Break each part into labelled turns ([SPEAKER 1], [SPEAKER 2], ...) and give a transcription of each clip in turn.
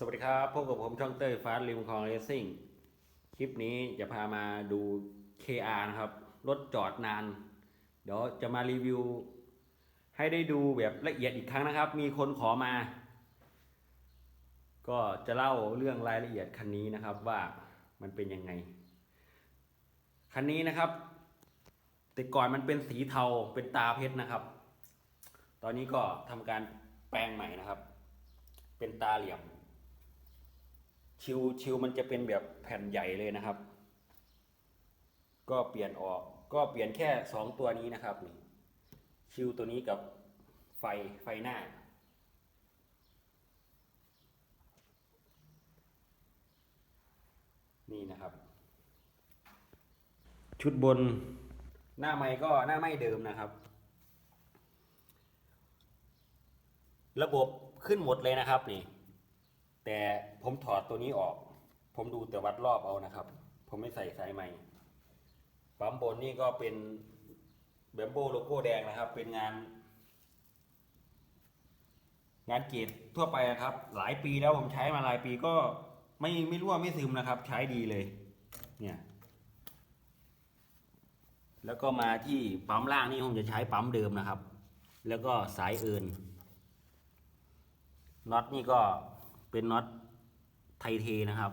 [SPEAKER 1] สวัสดีครับพบกับผมช่องเต้ยฟาสริมคลองเรซซิ่งคลิปนี้จะพามาดู KR นะครับ รถจอดนาน เดี๋ยวจะมารีวิว ให้ได้ดูแบบละเอียดอีกครั้งนะครับ มีคนขอมา ก็จะเล่าเรื่องรายละเอียดคันนี้นะครับว่ามันเป็นยังไง คันนี้นะครับ แต่ก่อนมันเป็นสีเทาเป็นตาเพชรนะครับ ตอนนี้ก็ทำการแปลงใหม่นะครับ เป็นตาเหลี่ยม ชิวชิวมันจะเป็นแบบแผ่นใหญ่เลยนะครับ ก็เปลี่ยนออกก็เปลี่ยนแค่สองตัวนี้นะครับนี่ชิวตัวนี้กับไฟไฟหน้า นี่นะครับ ชุดบนหน้าไม้ก็หน้าไม้เดิมนะครับ ระบบขึ้นหมดเลยนะครับนี่ แต่ผมถอดตัวนี้ออก ผมดูแต่วัดรอบเอานะครับ ผมไม่ใส่สายใหม่ปั๊มบนนี่ก็เป็นแบมโบโลโก้แดงนะครับ เป็นงาน งานเกรดทั่วไปนะครับ หลายปีแล้วผมใช้มาหลายปีก็ไม่ไม่รั่วไม่ซึมนะครับ ใช้ดีเลย เนี่ย แล้วก็มาที่ปั๊มล่างนี่ผมจะใช้ปั๊มเดิมนะครับ แล้วก็สายเอินน็อตนี่ก็ เป็นน็อตไทเทนะครับ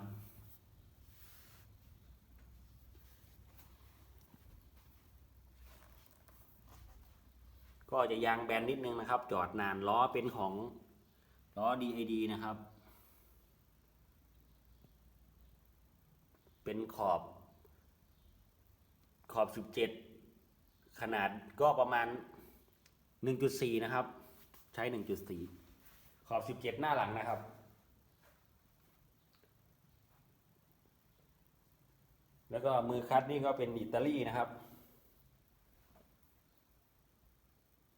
[SPEAKER 1] ก็จะยางแบนนิดนึงนะครับ จอดนานล้อเป็นของล้อ DID นะครับ เป็นขอบขอบ 17 ขนาดก็ประมาณ 1.4 นะครับ ใช้ 1.4 ขอบ 17 หน้าหลังนะครับ แล้วก็มือคัดนี่ก็เป็นอิตาลีนะครับ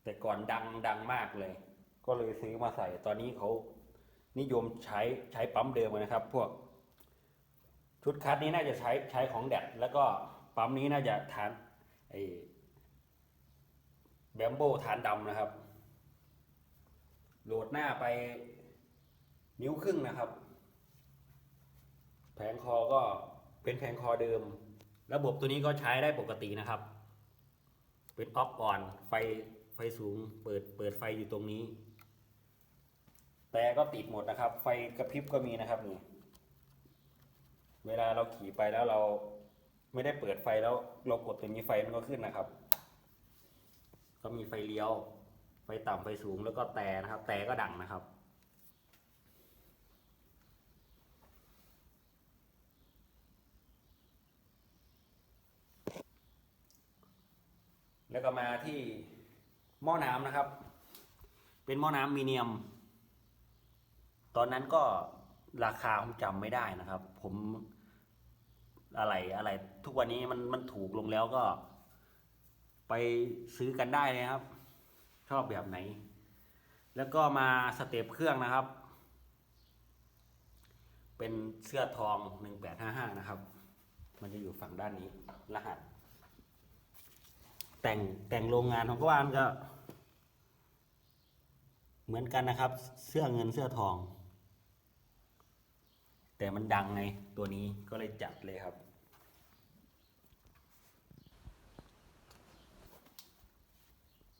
[SPEAKER 1] แต่ก่อนดังดังมากเลย ก็เลยซื้อมาใส่ ตอนนี้เขานิยมใช้ใช้ปั๊มเดิมนะครับ พวก ชุดคัดนี้น่าจะใช้ใช้ของแดดแล้วก็ปั๊มนี้น่าจะฐานไอแบมโบฐานดำนะครับ โหลดหน้าไปนิ้วครึ่งนะครับ แผงคอก็ เป็นแผงคอเดิม ระบบตัวนี้ก็ใช้ได้ปกตินะครับ เป็นออฟออนไฟไฟสูงเปิดเปิดไฟอยู่ตรงนี้ แต่ก็ติดหมดนะครับ ไฟกระพริบก็มีนะครับนี่เวลาเราขี่ไปแล้วเราไม่ได้เปิดไฟแล้วเรากดตัวนี้ไฟมันก็ขึ้นนะครับ ก็มีไฟเลี้ยว ไฟต่ำไฟสูงแล้วก็แต่นะครับ แต่ก็ดังนะครับ แล้วก็มาที่หม้อน้ำนะครับ เป็นหม้อน้ำมีเนียม ตอนนั้นก็ราคาผมจำไม่ได้นะครับ ผมอะไรอะไรทุกวันนี้มันมันถูกลงแล้วก็ ไปซื้อกันได้เลยครับ ชอบแบบไหน แล้วก็มาสเต็ปเครื่องนะครับ เป็นเสื้อทองหนึ่งแปดห้าห้านะครับ มันจะอยู่ฝั่งด้านนี้รหัส แต่งแต่งโรงงานของกวานก็ เหมือนกันนะครับ เสื้อเงินเสื้อทอง แต่มันดังไงตัวนี้ก็เลยจัดเลยครับ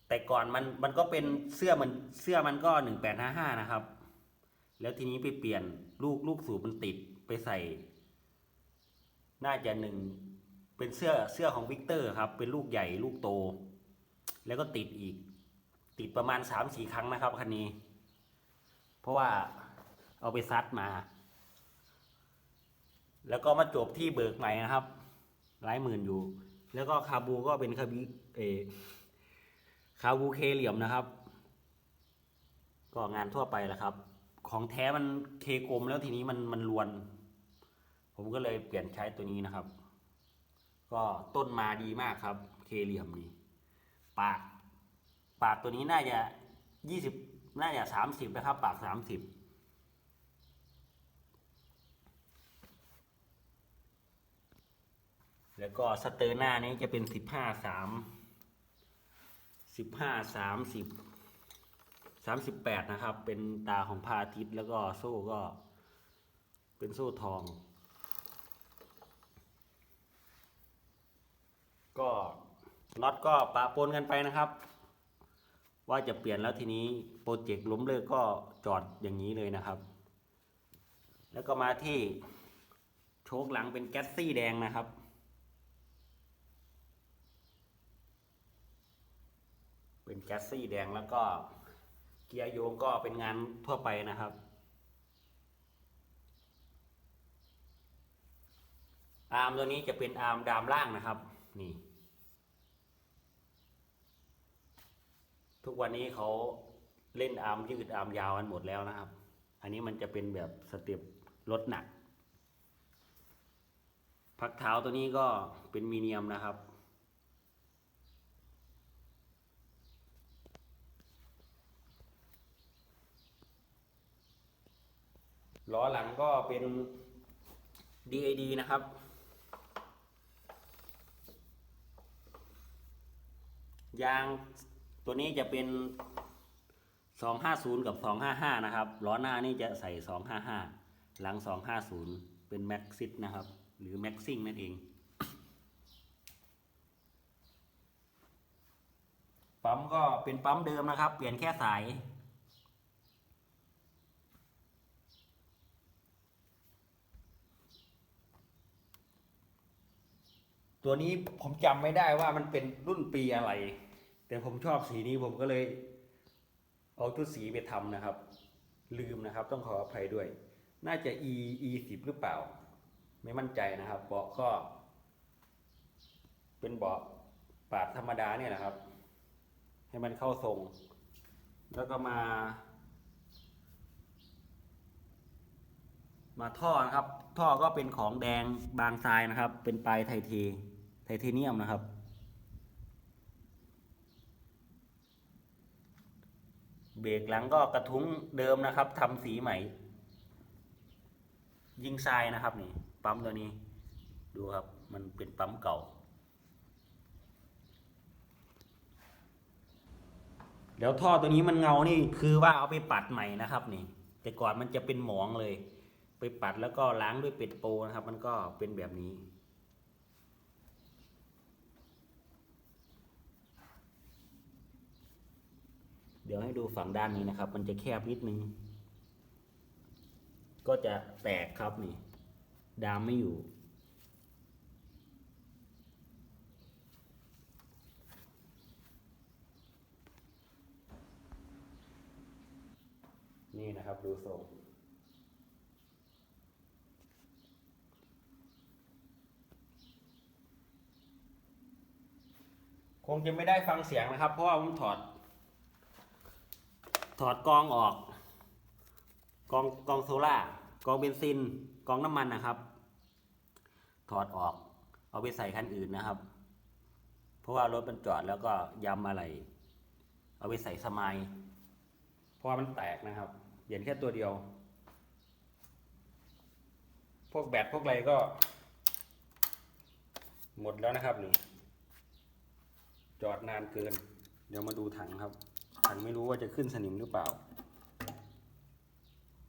[SPEAKER 1] แต่ก่อนมันมันก็เป็นเสื้อมันเสื้อมันก็หนึ่งแปดห้าห้านะครับ แล้วทีนี้ไปเปลี่ยนลูกลูกสูบมันติดไปใส่ น่าจะหนึ่ง เป็นเสื้อเสื้อของวิกเตอร์ครับ เป็นลูกใหญ่ลูกโต แล้วก็ติดอีก ติดประมาณสามสี่ครั้งนะครับคันนี้ เพราะว่าเอาไปซัดมา แล้วก็มาจบที่เบิกใหม่นะครับ หลายหมื่นอยู่ แล้วก็คาบูก็เป็นคาบูเออคาบูเคเหลี่ยมนะครับ ก็งานทั่วไปแหละครับ ของแท้มันเคกลมแล้วทีนี้มันมันลวน ผมก็เลยเปลี่ยนใช้ตัวนี้นะครับ ก็ต้นมาดีมากครับ เคเหลี่ยมนี่ปาก ปากตัวนี้น่าจะยี่สิบน่าจะสามสิบนะครับ ปากสามสิบแล้วก็สเตอร์หน้านี้จะเป็นสิบห้าสามสิบห้าสามสิบสามสิบแปดนะครับ เป็นตาของพาทิตย์แล้วก็โซ่ก็เป็นโซ่ทอง ก็ น็อตก็ปะปนกันไปนะครับ ว่าจะเปลี่ยนแล้วทีนี้โปรเจกต์ล้มเลิกก็จอดอย่างนี้เลยนะครับ แล้วก็มาที่โชคหลังเป็นแก๊สซี่แดงนะครับ เป็นแก๊สซี่แดงแล้วก็เกียร์โยงก็เป็นงานทั่วไปนะครับอาร์มตัวนี้จะเป็นอาร์มดามล่างนะครับ นี่ ทุกวันนี้เขาเล่นอาร์มยืดอาร์มยาวกันหมดแล้วนะครับ อันนี้มันจะเป็นแบบสเต็ปลดหนัก พักเท้าตัวนี้ก็เป็นมีเนียมนะครับ ล้อหลังก็เป็น DAD นะครับยาง ตัวนี้จะเป็น 250 กับ 255 นะครับล้อหน้านี่จะใส่ 255 หลัง 250 เป็นแม็กซิ s นะครับ หรือแม็กซิ่งนั่นเอง ปั๊มก็เป็นปั๊มเดิมนะครับ เปลี่ยนแค่สายตัวนี้ผมจำไม่ได้ว่ามันเป็นรุ่นปีอะไร แต่ผมชอบสีนี้ผมก็เลยเอาชุดสีไปทำนะครับ ลืมนะครับ ต้องขออภัยด้วย น่าจะ e e สิบหรือเปล่า ไม่มั่นใจนะครับ เบาะก็ เป็นเบาะปาดธรรมดาเนี่ยนะครับ ให้มันเข้าทรง แล้วก็มา มาท่อนะครับ ท่อก็เป็นของแดงบางทรายนะครับ เป็นปลายไทเทไทเทเนียมนะครับ เบรกหลังก็กระทุ้งเดิมนะครับทำสีใหม่ ยิงทรายนะครับนี่ปั๊มตัวนี้ ดูครับมันเป็นปั๊มเก่า เดี๋ยวท่อตัวนี้มันเงานี่คือว่าเอาไปปัดใหม่นะครับนี่ แต่ก่อนมันจะเป็นหมองเลย ไปปัดแล้วก็ล้างด้วยเป็ดโปนะครับ มันก็เป็นแบบนี้ เดี๋ยวให้ดูฝั่งด้านนี้นะครับ มันจะแคบนิดนึง ก็จะแตกครับนี่ ดามไม่อยู่ นี่นะครับดูทรงคงจะไม่ได้ฟังเสียงนะครับ เพราะว่าผมถอด ถอดกองออก กองกองโซล่ากองเบนซิน กองน้ำมันนะครับ ถอดออก เอาไปใส่คันอื่นนะครับ เพราะว่ารถมันจอดแล้วก็ยำอะไร เอาไปใส่สมายเพราะมันแตกนะครับเปลี่ยนแค่ตัวเดียว พวกแบตพวกอะไรก็ หมดแล้วนะครับนี่จอดนานเกิน เดี๋ยวมาดูถังครับ ถังไม่รู้ว่าจะขึ้นสนิมหรือเปล่า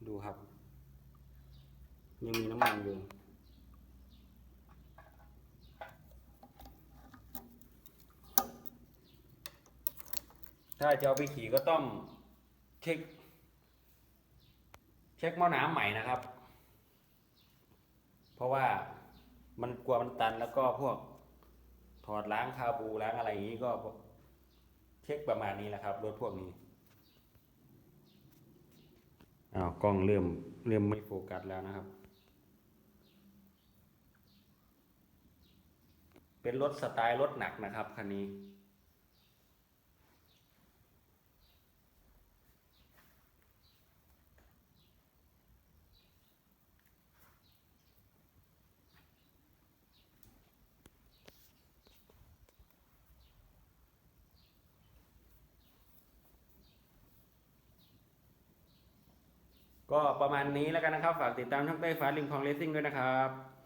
[SPEAKER 1] ดูครับ ยังมีน้ำมันอยู่ถ้าจะเอาไปขี่ก็ต้องเช็ค เช็คหม้อน้ำใหม่นะครับ เพราะว่ามันกลัวมันตันแล้วก็พวกถอดล้างคาบูล้างอะไรอย่างนี้ก็ ช็คประมาณนี้แหละครับรถพวกนี้อ้าวกล้องเริ่มเริ่มไม่โฟกัสแล้วนะครับ เป็นรถสไตล์รถหนักนะครับคันนี้ ก็ประมาณนี้แล้วกันนะครับ ฝากติดตามช่องใต้ฟ้าริมคลองเลสซิ่งด้วยนะครับ